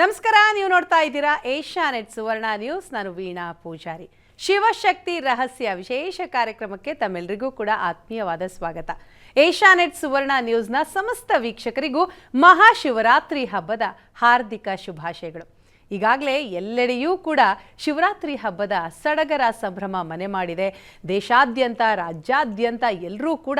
ನಮಸ್ಕಾರ, ನೀವು ನೋಡ್ತಾ ಇದ್ದೀರಾ ಏಷ್ಯಾ ನೆಟ್ ಸುವರ್ಣ ನ್ಯೂಸ್. ನಾನು ವೀಣಾ ಪೂಜಾರಿ. ಶಿವಶಕ್ತಿ ರಹಸ್ಯ ವಿಶೇಷ ಕಾರ್ಯಕ್ರಮಕ್ಕೆ ತಮ್ಮೆಲ್ಲರಿಗೂ ಕೂಡ ಆತ್ಮೀಯವಾದ ಸ್ವಾಗತ. ಏಷ್ಯಾ ನೆಟ್ ಸುವರ್ಣ ನ್ಯೂಸ್ನ ಸಮಸ್ತ ವೀಕ್ಷಕರಿಗೂ ಮಹಾಶಿವರಾತ್ರಿ ಹಬ್ಬದ ಹಾರ್ದಿಕ ಶುಭಾಶಯಗಳು. ಈಗಾಗಲೇ ಎಲ್ಲೆಡೆಯೂ ಕೂಡ ಶಿವರಾತ್ರಿ ಹಬ್ಬದ ಸಡಗರ ಸಂಭ್ರಮ ಮನೆ ಮಾಡಿದೆ. ದೇಶಾದ್ಯಂತ, ರಾಜ್ಯಾದ್ಯಂತ ಎಲ್ಲರೂ ಕೂಡ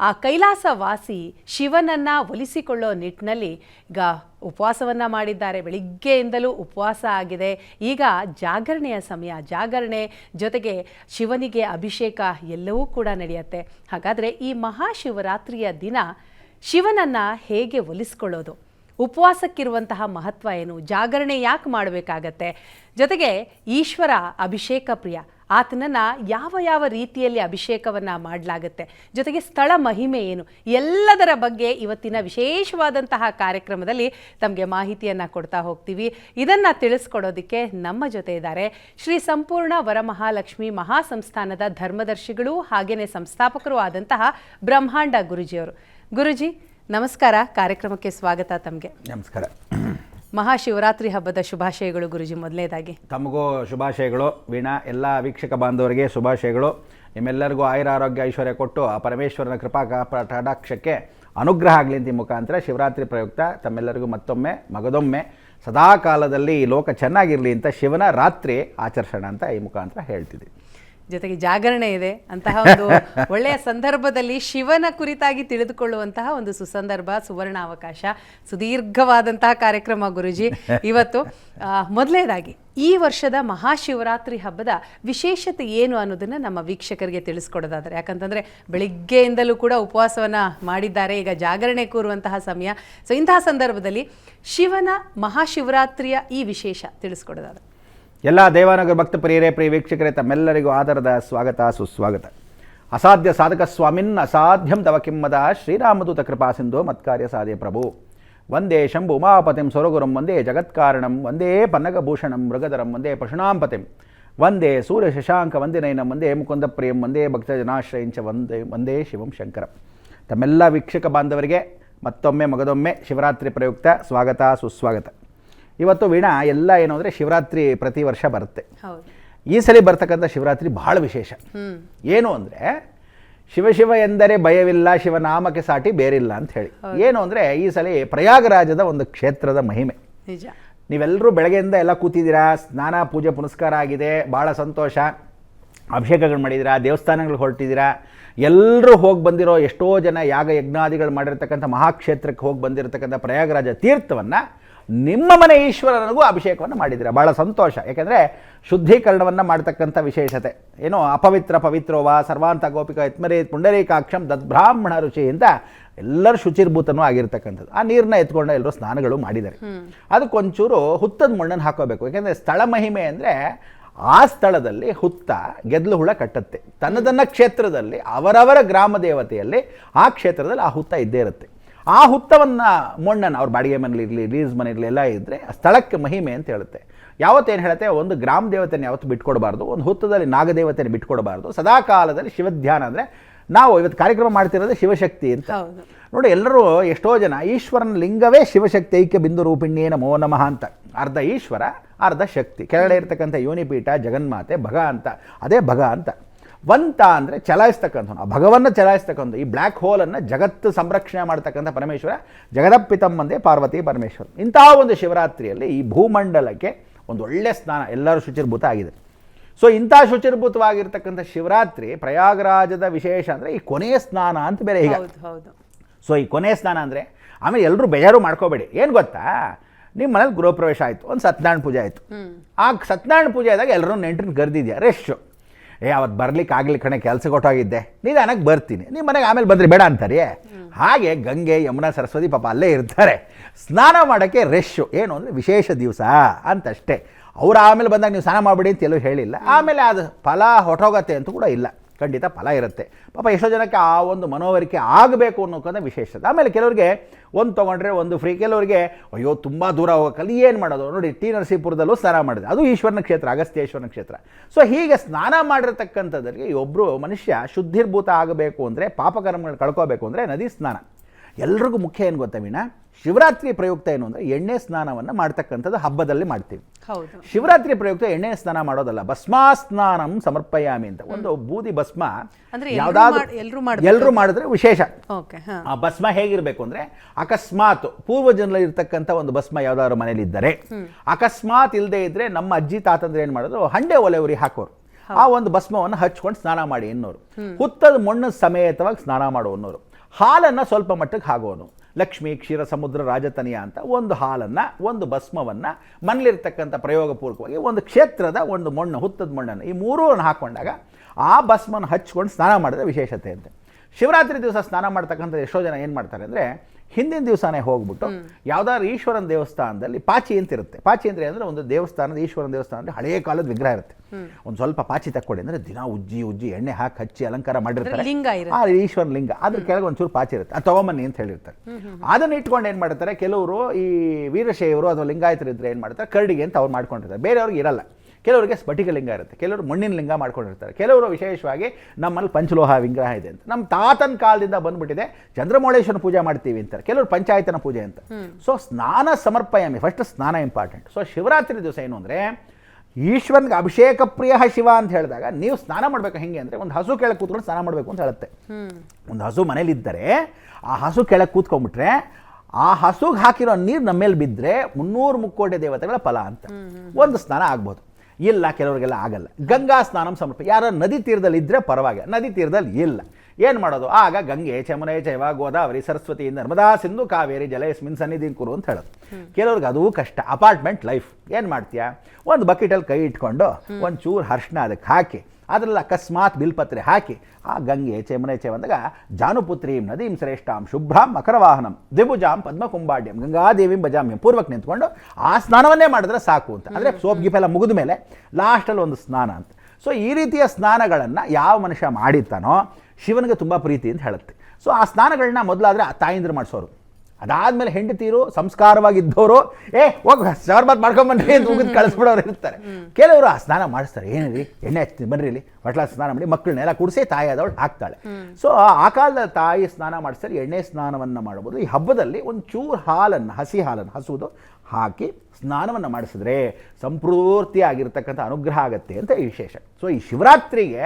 ಆ ಕೈಲಾಸವಾಸಿ ಶಿವನನ್ನ ಒಲಿಸಿಕೊಳ್ಳೋ ನಿಟ್ಟಿನಲ್ಲಿ ಈಗ ಉಪವಾಸವನ್ನ ಮಾಡಿದ್ದಾರೆ. ಬೆಳಿಗ್ಗೆಯಿಂದಲೂ ಉಪವಾಸ ಆಗಿದೆ. ಈಗ ಜಾಗರಣೆಯ ಸಮಯ. ಜಾಗರಣೆ ಜೊತೆಗೆ ಶಿವನಿಗೆ ಅಭಿಷೇಕ ಎಲ್ಲವೂ ಕೂಡ ನಡೆಯುತ್ತೆ. ಹಾಗಾದರೆ ಈ ಮಹಾಶಿವರಾತ್ರಿಯ ದಿನ ಶಿವನನ್ನ ಹೇಗೆ ಒಲಿಸ್ಕೊಳ್ಳೋದು? ಉಪವಾಸಕ್ಕಿರುವಂತಹ ಮಹತ್ವ ಏನು? ಜಾಗರಣೆ ಯಾಕೆ ಮಾಡಬೇಕಾಗತ್ತೆ? ಜೊತೆಗೆ ಈಶ್ವರ ಅಭಿಷೇಕ ಪ್ರಿಯ, ಆತನನ್ನ ಯಾವ ಯಾವ ರೀತಿಯಲ್ಲಿ ಅಭಿಷೇಕವನ್ನ ಮಾಡಲಾಗುತ್ತೆ? ಜೊತೆಗೆ ಸ್ಥಳ ಮಹಿಮೆ ಏನು? ಎಲ್ಲದರ ಬಗ್ಗೆ ಇವತ್ತಿನ ವಿಶೇಷವಾದಂತಹ ಕಾರ್ಯಕ್ರಮದಲ್ಲಿ ತಮಗೆ ಮಾಹಿತಿಯನ್ನ ಕೊಡ್ತಾ ಹೋಗ್ತೀವಿ. ಇದನ್ನ ತಿಳಿಸ್ಕೊಡೋದಕ್ಕೆ ನಮ್ಮ ಜೊತೆ ಇದ್ದಾರೆ ಶ್ರೀ ಸಂಪೂರ್ಣ ವರಮಹಾಲಕ್ಷ್ಮಿ ಮಹಾಸಂಸ್ಥಾನದ ಧರ್ಮದರ್ಶಿಗಳು ಹಾಗೆಯೇ ಸಂಸ್ಥಾಪಕರು ಆದಂತಹ ಬ್ರಹ್ಮಾಂಡ ಗುರುಜಿಯವರು. ಗುರುಜಿ ನಮಸ್ಕಾರ ಕಾರ್ಯಕ್ರಮಕ್ಕೆ ಸ್ವಾಗತ ತಮಗೆ. ನಮಸ್ಕಾರ. ಮಹಾಶಿವರಾತ್ರಿ ಹಬ್ಬದ ಶುಭಾಶಯಗಳು ಗುರುಜಿ ಮೊದಲನೇದಾಗಿ ತಮಗೂ ಶುಭಾಶಯಗಳು. ವೀಣಾ ಎಲ್ಲ ವೀಕ್ಷಕ ಬಾಂಧವರಿಗೆ ಶುಭಾಶಯಗಳು. ನಿಮ್ಮೆಲ್ಲರಿಗೂ ಆಯುರ ಆರೋಗ್ಯ ಐಶ್ವರ್ಯ ಕೊಟ್ಟು ಆ ಪರಮೇಶ್ವರನ ಕೃಪಾ ಕಟಾಕ್ಷಕ್ಕೆ ಅನುಗ್ರಹ ಆಗಲಿ ಅಂತ ಈ ಮುಖಾಂತರ ಶಿವರಾತ್ರಿ ಪ್ರಯುಕ್ತ ತಮ್ಮೆಲ್ಲರಿಗೂ ಮತ್ತೊಮ್ಮೆ ಮಗದೊಮ್ಮೆ ಸದಾ ಕಾಲದಲ್ಲಿ ಈ ಲೋಕ ಚೆನ್ನಾಗಿರಲಿ ಅಂತ ಶಿವನ ರಾತ್ರಿ ಆಚರಿಸೋಣ ಅಂತ ಈ ಮುಖಾಂತರ ಹೇಳ್ತಿದ್ವಿ. ಜೊತೆಗೆ ಜಾಗರಣೆ ಇದೆ ಅಂತಹ ಒಂದು ಒಳ್ಳೆಯ ಸಂದರ್ಭದಲ್ಲಿ ಶಿವನ ಕುರಿತಾಗಿ ತಿಳಿದುಕೊಳ್ಳುವಂತಹ ಒಂದು ಸುಸಂದರ್ಭ ಸುವರ್ಣ ಅವಕಾಶ ಸುದೀರ್ಘವಾದಂತಹ ಕಾರ್ಯಕ್ರಮ ಗುರುಜಿ. ಇವತ್ತು ಆ, ಮೊದಲನೇದಾಗಿ ಈ ವರ್ಷದ ಮಹಾಶಿವರಾತ್ರಿ ಹಬ್ಬದ ವಿಶೇಷತೆ ಏನು ಅನ್ನೋದನ್ನ ನಮ್ಮ ವೀಕ್ಷಕರಿಗೆ ತಿಳಿಸ್ಕೊಡೋದಾದರೆ ಯಾಕಂತಂದ್ರೆ ಬೆಳಿಗ್ಗೆಯಿಂದಲೂ ಕೂಡ ಉಪವಾಸವನ್ನ ಮಾಡಿದ್ದಾರೆ ಈಗ ಜಾಗರಣೆ ಕೂರುವಂತಹ ಸಮಯ. ಸೊ ಇಂತಹ ಸಂದರ್ಭದಲ್ಲಿ ಶಿವನ ಮಹಾಶಿವರಾತ್ರಿಯ ಈ ವಿಶೇಷ ತಿಳಿಸ್ಕೊಡೋದಾದ್ರೆ. ಎಲ್ಲ ದೇವಾನಗರ ಭಕ್ತ ಪ್ರಿಯರೇ, ಪ್ರಿಯ ವೀಕ್ಷಕರೇ, ತಮ್ಮೆಲ್ಲರಿಗೂ ಆದರದ ಸ್ವಾಗತ, ಸುಸ್ವಾಗತ. ಅಸಾಧ್ಯ ಸಾಧಕ ಸ್ವಾಮಿನ್, ಅಸಾಧ್ಯಂ ತವ ಕಿಮ್ಮದ, ಶ್ರೀರಾಮದೂತ ಕೃಪಾ ಸಿಂಧು, ಮತ್ಕಾರ್ಯ ಸಾಧ್ಯ ಪ್ರಭು. ವಂದೇ ಶಂಭು ಉಮಾಪತಿಂ ಸ್ವರಗುರಂ, ವಂದೇ ಜಗತ್ಕಾರಣಂ, ವಂದೇ ಪನ್ನಗಭೂಷಣಂ ಮೃಗಧರಂ, ವಂದೇ ಪಶುನಾಂಪತಿಂ. ವಂದೇ ಸೂರ್ಯ ಶಶಾಂಕ ವಂದಿನೈನಂ ವಂದೇ ಮುಕುಂದ ಪ್ರಿಯಂ, ವಂದೇ ಭಕ್ತಜನಾಶ್ರಯಿಂಚ ವಂದೇ ವಂದೇ ಶಿವಂ ಶಂಕರಂ. ತಮ್ಮೆಲ್ಲ ವೀಕ್ಷಕ ಬಾಂಧವರಿಗೆ ಮತ್ತೊಮ್ಮೆ, ಮಗದೊಮ್ಮೆ ಶಿವರಾತ್ರಿ ಪ್ರಯುಕ್ತ ಸ್ವಾಗತ, ಸುಸ್ವಾಗತ. ಇವತ್ತು ವೀಣಾ ಎಲ್ಲ ಏನು ಅಂದರೆ ಶಿವರಾತ್ರಿ ಪ್ರತಿ ವರ್ಷ ಬರುತ್ತೆ. ಈ ಸಲ ಬರ್ತಕ್ಕಂಥ ಶಿವರಾತ್ರಿ ಬಹಳ ವಿಶೇಷ. ಏನು ಅಂದರೆ ಶಿವಶಿವ ಶಿವ ಎಂದರೆ ಭಯವಿಲ್ಲ ಶಿವನಾಮಕ್ಕೆ ಸಾಟಿ ಬೇರಿಲ್ಲ ಅಂತ ಹೇಳಿ. ಏನು ಅಂದರೆ ಈ ಸಲ ಪ್ರಯಾಗರಾಜದ ಒಂದು ಕ್ಷೇತ್ರದ ಮಹಿಮೆ. ನಿಜ. ನೀವೆಲ್ಲರೂ ಬೆಳಗ್ಗೆಯಿಂದ ಎಲ್ಲ ಕೂತಿದ್ದೀರಾ ಸ್ನಾನ ಪೂಜೆ ಪುನಸ್ಕಾರ ಆಗಿದೆ ಭಾಳ ಸಂತೋಷ. ಅಭಿಷೇಕಗಳು ಮಾಡಿದ್ದೀರಾ ದೇವಸ್ಥಾನಗಳು ಹೊರಟಿದ್ದೀರಾ ಎಲ್ಲರೂ ಹೋಗಿ ಬಂದಿರೋ ಎಷ್ಟೋ ಜನ ಯಾಗ ಯಜ್ಞಾದಿಗಳು ಮಾಡಿರ್ತಕ್ಕಂಥ ಮಹಾಕ್ಷೇತ್ರಕ್ಕೆ ಹೋಗಿ ಬಂದಿರತಕ್ಕಂಥ ಪ್ರಯಾಗರಾಜ ತೀರ್ಥವನ್ನು ನಿಮ್ಮ ಮನೆ ಈಶ್ವರನಿಗೂ ಅಭಿಷೇಕವನ್ನು ಮಾಡಿದ್ರೆ ಭಾಳ ಸಂತೋಷ. ಯಾಕೆಂದರೆ ಶುದ್ಧೀಕರಣವನ್ನು ಮಾಡ್ತಕ್ಕಂಥ ವಿಶೇಷತೆ. ಏನೋ ಅಪವಿತ್ರ ಪವಿತ್ರೋವ ಸರ್ವಾಂತ ಗೋಪಿಕ ಎತ್ಮರಿ ಪುಂಡರೀಕಾಕ್ಷಂ ದದ್ಬ್ರಾಹ್ಮಣ ರುಚಿ ಅಂತ ಎಲ್ಲರೂ ಶುಚಿರ್ಭೂತನೂ ಆಗಿರ್ತಕ್ಕಂಥದ್ದು. ಆ ನೀರನ್ನ ಎತ್ಕೊಂಡು ಎಲ್ಲರೂ ಸ್ನಾನಗಳು ಮಾಡಿದ್ದಾರೆ. ಅದಕ್ಕೊಂಚೂರು ಹುತ್ತದ ಮಣ್ಣನ್ನು ಹಾಕೋಬೇಕು. ಯಾಕೆಂದರೆ ಸ್ಥಳ ಮಹಿಮೆ ಅಂದರೆ ಆ ಸ್ಥಳದಲ್ಲಿ ಹುತ್ತ ಗೆದ್ಲು ಹುಳ ಕಟ್ಟುತ್ತೆ. ತನ್ನದನ್ನ ಕ್ಷೇತ್ರದಲ್ಲಿ ಅವರವರ ಗ್ರಾಮ ದೇವತೆಯಲ್ಲಿ ಆ ಕ್ಷೇತ್ರದಲ್ಲಿ ಆ ಹುತ್ತ ಇದ್ದೇ ಇರುತ್ತೆ. ಆ ಹುತ್ತವನ್ನು ಮಣ್ಣನ್ನು ಅವ್ರ ಬಾಡಿಗೆ ಮನೇಲಿ ಇರಲಿ ಲೀಸ್ ಮನೇಲಿ ಎಲ್ಲ ಇದ್ದರೆ ಸ್ಥಳಕ್ಕೆ ಮಹಿಮೆ ಅಂತ ಹೇಳುತ್ತೆ. ಯಾವತ್ತೇನು ಹೇಳುತ್ತೆ? ಒಂದು ಗ್ರಾಮ ದೇವತೆಯನ್ನು ಯಾವತ್ತು ಬಿಟ್ಕೊಡಬಾರ್ದು ಒಂದು ಹುತ್ತದಲ್ಲಿ ನಾಗದೇವತೆನ ಬಿಟ್ಕೊಡಬಾರ್ದು. ಸದಾ ಕಾಲದಲ್ಲಿ ಶಿವಧ್ಯಾನ ಅಂದರೆ ನಾವು ಇವತ್ತು ಕಾರ್ಯಕ್ರಮ ಮಾಡ್ತಿರೋದು ಶಿವಶಕ್ತಿ ಅಂತ. ನೋಡಿ ಎಲ್ಲರೂ ಎಷ್ಟೋ ಜನ ಈಶ್ವರನ ಲಿಂಗವೇ ಶಿವಶಕ್ತಿ ಐಕ್ಯ ಬಿಂದು ರೂಪಿಣ್ಯೇ ನಮೋ ನಮಃ ಅಂತ. ಅರ್ಧ ಈಶ್ವರ ಅರ್ಧ ಶಕ್ತಿ. ಕೆಳಗಡೆ ಇರ್ತಕ್ಕಂಥ ಯೋನಿಪೀಠ ಜಗನ್ಮಾತೆ ಭಗ ಅಂತ. ಅದೇ ಭಗ ಅಂತ. ವಂತ ಅಂದರೆ ಚಲಾಯಿಸ್ತಕ್ಕಂಥ ಆ ಭಗವನ್ನ ಚಲಾಯಿಸ್ತಕ್ಕಂಥ ಈ ಬ್ಲ್ಯಾಕ್ ಹೋಲನ್ನು ಜಗತ್ತು ಸಂರಕ್ಷಣೆ ಮಾಡ್ತಕ್ಕಂಥ ಪರಮೇಶ್ವರ ಜಗದಪ್ಪಿತಮ್ಮಂದೇ ಪಾರ್ವತಿ ಪರಮೇಶ್ವರ. ಇಂತಹ ಒಂದು ಶಿವರಾತ್ರಿಯಲ್ಲಿ ಈ ಭೂಮಂಡಲಕ್ಕೆ ಒಂದು ಒಳ್ಳೆಯ ಸ್ನಾನ ಎಲ್ಲರೂ ಶುಚಿರ್ಭೂತ ಆಗಿದೆ ಸೊ ಇಂಥ ಶುಚಿರ್ಭೂತವಾಗಿರ್ತಕ್ಕಂಥ ಶಿವರಾತ್ರಿ ಪ್ರಯಾಗರಾಜದ ವಿಶೇಷ ಅಂದರೆ ಈ ಕೊನೆಯ ಸ್ನಾನ ಅಂತ ಬೇರೆ ಈಗ. ಸೊ ಈ ಕೊನೆಯ ಸ್ನಾನ ಅಂದರೆ ಆಮೇಲೆ ಎಲ್ಲರೂ ಬೇಜಾರು ಮಾಡ್ಕೋಬೇಡಿ. ಏನು ಗೊತ್ತಾ? ನಿಮ್ಮ ಮನೇಲಿ ಗೃಹಪ್ರವೇಶ ಆಯಿತು ಒಂದು ಸತ್ಯನಾರಾಯಣ ಪೂಜೆ ಆಯಿತು. ಆ ಸತ್ಯನಾರಾಯಣ ಪೂಜೆ ಆದಾಗ ಎಲ್ಲರೂ ನೆಂಟರನ್ನ ಕರೆದಿದ್ಯಾ ರೆಶ್ಶು ಏ ಅವತ್ತು ಬರ್ಲಿಕ್ಕೆ ಆಗಲಿ ಕಣೆ ಕೆಲಸ ಕೊಟ್ಟೋಗಿದ್ದೆ. ನಿಧಾನಕ್ಕೆ ಬರ್ತೀನಿ. ನಿಮ್ಮ ಮನೆಗೆ ಆಮೇಲೆ ಬಂದರೆ ಬೇಡ ಅಂತಾರೆ. ಹಾಗೆ ಗಂಗೆ, ಯಮುನಾ, ಸರಸ್ವತಿ ಪಾಪ ಅಲ್ಲೇ ಇರ್ತಾರೆ. ಸ್ನಾನ ಮಾಡೋಕ್ಕೆ ರೆಶ್ಶು ಏನು ಅಂದರೆ ವಿಶೇಷ ದಿವಸ ಅಂತಷ್ಟೇ. ಅವ್ರು ಆಮೇಲೆ ಬಂದಾಗ ನೀವು ಸ್ನಾನ ಮಾಡಬೇಡಿ ಅಂತ ಎಲ್ಲೂ ಹೇಳಿಲ್ಲ. ಆಮೇಲೆ ಅದು ಫಲ ಹೊಟ್ಟೋಗತ್ತೆ ಅಂತ ಕೂಡ ಇಲ್ಲ. ಖಂಡಿತ ಫಲ ಇರುತ್ತೆ. ಪಾಪ ಎಷ್ಟೋ ಜನಕ್ಕೆ ಆ ಒಂದು ಮನೋವರಿಕೆ ಆಗಬೇಕು ಅನ್ನೋಕ್ಕಂಥ ವಿಶೇಷತೆ. ಆಮೇಲೆ ಕೆಲವರಿಗೆ ಒಂದು ತೊಗೊಂಡ್ರೆ ಒಂದು ಫ್ರೀ ಕೆಲವರಿಗೆ, ಅಯ್ಯೋ, ತುಂಬ ದೂರ ಹೋಗೋಕ್ಕಲ್ಲಿ ಏನು ಮಾಡೋದು? ನೋಡಿ, ಟಿ ನರಸೀಪುರದಲ್ಲೂ ಸ್ನಾನ ಮಾಡಿದೆ. ಅದು ಈಶ್ವರನ ಕ್ಷೇತ್ರ, ಅಗಸ್ತ್ಯೇಶ್ವರನ ಕ್ಷೇತ್ರ. ಸೊ ಹೀಗೆ ಸ್ನಾನ ಮಾಡಿರತಕ್ಕಂಥದ್ರಿಗೆ ಒಬ್ಬರು ಮನುಷ್ಯ ಶುದ್ಧಿರ್ಭೂತ ಆಗಬೇಕು ಅಂದರೆ ಪಾಪಕರ್ಮಗಳು ಕಳ್ಕೋಬೇಕು ಅಂದರೆ ನದಿ ಸ್ನಾನ. ಎಲ್ರಿಗೂ ಮುಖ್ಯ ಏನು ಗೊತ್ತಾ ವೀಣಾ? ಶಿವರಾತ್ರಿ ಪ್ರಯುಕ್ತ ಏನು ಅಂದರೆ ಎಣ್ಣೆ ಸ್ನಾನವನ್ನು ಮಾಡ್ತಕ್ಕಂಥದ್ದು ಹಬ್ಬದಲ್ಲಿ ಮಾಡ್ತೀವಿ. ಶಿವರಾತ್ರಿ ಪ್ರಯುಕ್ತ ಎಣ್ಣೆ ಸ್ನಾನ ಮಾಡೋದಲ್ಲ ಭಸ್ಮಾ ಸ್ನಾನಂ ಸಮರ್ಪಯಾಮಿ ಅಂತ. ಒಂದು ಬೂದಿ ಭಸ್ಮ ಯಾವ್ದಾದ್ರು ಎಲ್ಲರೂ ಮಾಡಿದ್ರೆ ವಿಶೇಷ. ಆ ಭಸ್ಮ ಹೇಗಿರಬೇಕು ಅಂದ್ರೆ ಅಕಸ್ಮಾತ್ ಪೂರ್ವ ಜನ್ರಲ್ಲಿ ಇರ್ತಕ್ಕಂಥ ಒಂದು ಭಸ್ಮ ಯಾವ್ದಾದ್ರು ಮನೇಲಿ ಇದ್ದರೆ ಅಕಸ್ಮಾತ್ ಇಲ್ಲದೆ ಇದ್ರೆ ನಮ್ಮ ಅಜ್ಜಿ ತಾತಂದ್ರೆ ಏನು ಮಾಡೋದು ಹಂಡೆ ಒಲೆ ಉರಿ ಹಾಕೋರು. ಆ ಒಂದು ಭಸ್ಮವನ್ನು ಹಚ್ಕೊಂಡು ಸ್ನಾನ ಮಾಡಿ ಎನ್ನೋರು. ಹುತ್ತದ ಮಣ್ಣು ಸಮೇತವಾಗಿ ಸ್ನಾನ ಮಾಡು ಅನ್ನೋರು. ಹಾಲನ್ನ ಸ್ವಲ್ಪ ಮಟ್ಟಕ್ಕೆ ಹಾಗೋನು ಲಕ್ಷ್ಮಿ, ಕ್ಷೀರ, ಸಮುದ್ರ, ರಾಜತನಿಯ ಅಂತ ಒಂದು ಹಾಲನ್ನ, ಒಂದು ಭಸ್ಮವನ್ನು ಮನೇಲಿರ್ತಕ್ಕಂಥ ಪ್ರಯೋಗಪೂರ್ವಕವಾಗಿ ಒಂದು ಕ್ಷೇತ್ರದ ಒಂದು ಮಣ್ಣು, ಹುತ್ತದ ಮಣ್ಣನ್ನು ಈ ಮೂರೂ ಹಾಕೊಂಡಾಗ ಆ ಭಸ್ಮನ ಹಚ್ಕೊಂಡು ಸ್ನಾನ ಮಾಡಿದ್ರೆ ವಿಶೇಷತೆ ಅಂತೆ. ಶಿವರಾತ್ರಿ ದಿವಸ ಸ್ನಾನ ಮಾಡ್ತಕ್ಕಂಥ ಎಷ್ಟೋ ಜನ ಏನು ಮಾಡ್ತಾರೆ ಅಂದರೆ ಹಿಂದಿನ ದಿವಸನೇ ಹೋಗ್ಬಿಟ್ಟು ಯಾವ್ದಾದ್ರು ಈಶ್ವರನ ದೇವಸ್ಥಾನದಲ್ಲಿ ಪಾಚಿ ಅಂತ ಇರುತ್ತೆ ಪಾಚಿ ಅಂದ್ರೆ ಅಂದರೆ ಒಂದು ದೇವಸ್ಥಾನದ ಈಶ್ವರನ ದೇವಸ್ಥಾನ ಅಂದರೆ ಹಳೆಯ ಕಾಲದ ವಿಗ್ರಹ ಇರುತ್ತೆ. ಒಂದು ಸ್ವಲ್ಪ ಪಾಚಿ ತಕ್ಕೊಡಿ ಅಂದರೆ ದಿನ ಉಜ್ಜಿ ಉಜ್ಜಿ ಎಣ್ಣೆ ಹಾಕಿ ಹಚ್ಚಿ ಅಲಂಕಾರ ಮಾಡಿರ್ತಾರೆ ಆ ಈಶ್ವರನ ಲಿಂಗ. ಅದ್ರ ಕೆಳಗೆ ಒಂಚೂರು ಪಾಚಿ ಇರುತ್ತೆ. ಅದು ತಗೊಂಬನ್ನಿ ಅಂತ ಹೇಳಿರ್ತಾರೆ. ಅದನ್ನ ಇಟ್ಕೊಂಡು ಏನು ಮಾಡ್ತಾರೆ? ಕೆಲವರು ಈ ವೀರಶೈವರು ಅಥವಾ ಲಿಂಗಾಯತರು ಇದ್ರೆ ಏನು ಮಾಡ್ತಾರೆ? ಕರಡಿಗೆ ಅಂತ ಅವ್ರು ಮಾಡ್ಕೊಂಡಿರ್ತಾರೆ. ಬೇರೆಯವ್ರಿಗೆ ಇರಲ್ಲ. ಕೆಲವರಿಗೆ ಸ್ಫಟಿಕ ಲಿಂಗ ಇರುತ್ತೆ ಕೆಲವರು ಮಣ್ಣಿನ ಲಿಂಗ ಮಾಡ್ಕೊಂಡಿರ್ತಾರೆ ಕೆಲವರು ವಿಶೇಷವಾಗಿ ನಮ್ಮಲ್ಲಿ ಪಂಚಲೋಹ ವಿಗ್ರಹ ಇದೆ ಅಂತ. ನಮ್ಮ ತಾತನ ಕಾಲದಿಂದ ಬಂದ್ಬಿಟ್ಟಿದೆ ಚಂದ್ರಮೌಳೇಶ್ವರನ ಪೂಜೆ ಮಾಡ್ತೀವಿ ಅಂತಾರೆ ಕೆಲವರು ಪಂಚಾಯತನ ಪೂಜೆ ಅಂತ. ಸೊ ಸ್ನಾನ ಸಮರ್ಪಯಾಮಿ ಫಸ್ಟ್ ಸ್ನಾನ ಇಂಪಾರ್ಟೆಂಟ್ ಸೊ ಶಿವರಾತ್ರಿ ದಿವಸ ಏನು ಅಂದರೆ ಈಶ್ವರನಿಗೆ ಅಭಿಷೇಕ ಪ್ರಿಯ ಶಿವ ಅಂತ ಹೇಳಿದಾಗ ನೀವು ಸ್ನಾನ ಮಾಡಬೇಕು ಹೆಂಗೆ ಅಂದರೆ ಒಂದು ಹಸು ಕೆಳಗೆ ಕೂತ್ಕೊಂಡು ಸ್ನಾನ ಮಾಡಬೇಕು ಅಂತ ಹೇಳುತ್ತೆ. ಒಂದು ಹಸು ಮನೇಲಿದ್ದರೆ ಆ ಹಸು ಕೆಳಗೆ ಕೂತ್ಕೊಂಡ್ಬಿಟ್ರೆ ಆ ಹಸುಗೆ ಹಾಕಿರೋ ನೀರು ನಮ್ಮ ಮೇಲೆ ಬಿದ್ದರೆ ಮುನ್ನೂರು ಮುಕ್ಕೋಟೆ ದೇವತೆಗಳ ಫಲ ಅಂತ. ಒಂದು ಸ್ನಾನ ಆಗ್ಬೋದು. ಇಲ್ಲ ಕೆಲವರಿಗೆಲ್ಲ ಆಗಲ್ಲ. ಗಂಗಾ ಸ್ನಾನಂ ಸಮರ್ಪ ಯಾರ ನದಿ ತೀರದಲ್ಲಿ ಇದ್ದರೆ ಪರವಾಗಿಲ್ಲ. ನದಿ ತೀರದಲ್ಲಿ ಇಲ್ಲ. ಏನು ಮಾಡೋದು? ಆಗ ಗಂಗೆ ಚಮನೆ ಚೈವ ಗೋದಾವರಿ ಸರಸ್ವತಿ ನರ್ಮದಾ ಸಿಂಧು ಕಾವೇರಿ ಜಲಯಸ್ಮಿನ್ ಸನ್ನಿಧಿ ಕುರು ಅಂತ ಹೇಳೋದು. ಕೆಲವ್ರಿಗೆ ಅದೂ ಕಷ್ಟ. ಅಪಾರ್ಟ್ಮೆಂಟ್ ಲೈಫ್ ಏನು ಮಾಡ್ತೀಯಾ? ಒಂದು ಬಕೆಟಲ್ಲಿ ಕೈ ಇಟ್ಕೊಂಡು ಒಂದು ಚೂರು ಹರ್ಷನ ಅದಕ್ಕೆ ಹಾಕಿ ಅದರಲ್ಲಿ ಅಕಸ್ಮಾತ್ ಬಿಲ್ಪತ್ರೆ ಹಾಕಿ ಆ ಗಂಗೆ ಚೇಮನೆ ಚೇ ಬಂದಾಗ ಜಾನುಪುತ್ರೀಂ ನದೀಂ ಶ್ರೇಷ್ಠಾಂ ಶುಭ್ರಾಂ ಮಕರವಾಹನಂ ದ್ವಿಭುಜಾಂ ಪದ್ಮಕುಂಬಾಡ್ಯಂ ಗಂಗಾದೇವಿಂ ಭಜಾಮ್ಯಂ ಪೂರ್ವಕ್ಕೆ ನಿಂತ್ಕೊಂಡು ಆ ಸ್ನಾನವನ್ನೇ ಮಾಡಿದ್ರೆ ಸಾಕು ಅಂತ. ಅಂದರೆ ಸೋಪ್ ಗಿಪ್ ಎಲ್ಲ ಮುಗಿದ ಮೇಲೆ ಲಾಸ್ಟಲ್ಲಿ ಒಂದು ಸ್ನಾನ ಅಂತ. ಸೊ ಈ ರೀತಿಯ ಸ್ನಾನಗಳನ್ನು ಯಾವ ಮನುಷ್ಯ ಮಾಡಿರ್ತಾನೋ ಶಿವನಿಗೆ ತುಂಬ ಪ್ರೀತಿ ಅಂತ ಹೇಳುತ್ತೆ. ಸೊ ಆ ಸ್ನಾನಗಳನ್ನ ಮೊದಲಾದರೆ ಆ ತಾಯಿಂದ್ರ ಮಾಡಿಸೋರು. ಅದಾದ್ಮೇಲೆ ಹೆಂಡತಿರು ಸಂಸ್ಕಾರವಾಗಿದ್ದವರು ಏ ಹೋಗಿ ಶವರ್ಬಾತ್ ಮಾಡ್ಕೊಂಬನ್ರಿ ಅಂತ ಹೋಗಿದ್ ಕಳಿಸ್ಬಿಡೋರು ಇರ್ತಾರೆ. ಕೆಲವರು ಆ ಸ್ನಾನ ಮಾಡಿಸ್ತಾರೆ. ಏನಿರಿ ಎಣ್ಣೆ ಹಚ್ತೀನಿ ಬನ್ರಿ ಇಲ್ಲಿ. ಹೊಟ್ಲ ಸ್ನಾನ ಮಾಡಿ ಮಕ್ಕಳನ್ನೆಲ್ಲ ಕುಡಿಸಿ ತಾಯಿ ಆದವಳು ಹಾಕ್ತಾಳೆ. ಸೊ ಆ ಕಾಲದ ತಾಯಿ ಸ್ನಾನ ಮಾಡಿಸ್ತಾರೆ. ಎಣ್ಣೆ ಸ್ನಾನವನ್ನು ಮಾಡಬಹುದು ಈ ಹಬ್ಬದಲ್ಲಿ ಒಂದು ಚೂರು ಹಾಲನ್ನು ಹಸಿ ಹಾಲನ್ನು ಹಸುವುದು ಹಾಕಿ ಸ್ನಾನವನ್ನು ಮಾಡಿಸಿದ್ರೆ ಸಂಪೂರ್ತಿ ಆಗಿರ್ತಕ್ಕಂಥ ಅನುಗ್ರಹ ಆಗತ್ತೆ ಅಂತ ಈ ವಿಶೇಷ. ಸೊ ಈ ಶಿವರಾತ್ರಿಗೆ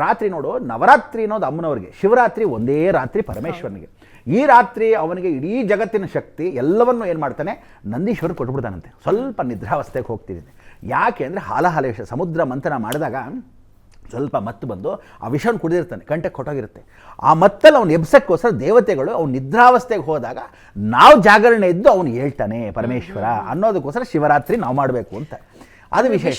ರಾತ್ರಿ ನೋಡು ನವರಾತ್ರಿ ಅನ್ನೋದು ಅಮ್ಮನವ್ರಿಗೆ. ಶಿವರಾತ್ರಿ ಒಂದೇ ರಾತ್ರಿ ಪರಮೇಶ್ವರನಿಗೆ. ಈ ರಾತ್ರಿ ಅವನಿಗೆ ಇಡೀ ಜಗತ್ತಿನ ಶಕ್ತಿ ಎಲ್ಲವನ್ನು ಏನು ಮಾಡ್ತಾನೆ? ನಂದೀಶ್ವರ ಕೊಟ್ಬಿಡ್ತಾನಂತೆ. ಸ್ವಲ್ಪ ನಿದ್ರಾವಸ್ಥೆಗೆ ಹೋಗ್ತಿದ್ದೀನಿ ಯಾಕೆ ಅಂದರೆ ಹಾಲಹಾಲೇಶ ಸಮುದ್ರ ಮಂಥನ ಮಾಡಿದಾಗ ಸ್ವಲ್ಪ ಮತ್ತು ಬಂದು ಆ ವಿಷವನ್ನು ಕುಡಿದಿರ್ತಾನೆ. ಕಂಠಕ್ಕೆ ಕೊಟ್ಟೋಗಿರುತ್ತೆ. ಆ ಮತ್ತಲ್ಲಿ ಅವನು ಎಬ್ಸಕ್ಕೋಸ್ಕರ ದೇವತೆಗಳು ಅವ್ನು ನಿದ್ರಾವಸ್ಥೆಗೆ ಹೋದಾಗ ನಾವು ಜಾಗರಣೆ ಇದ್ದು ಅವನು ಹೇಳ್ತಾನೆ, ಪರಮೇಶ್ವರ, ಅನ್ನೋದಕ್ಕೋಸ್ಕರ ಶಿವರಾತ್ರಿ ನಾವು ಮಾಡಬೇಕು ಅಂತ. ಅದು ವಿಶೇಷ.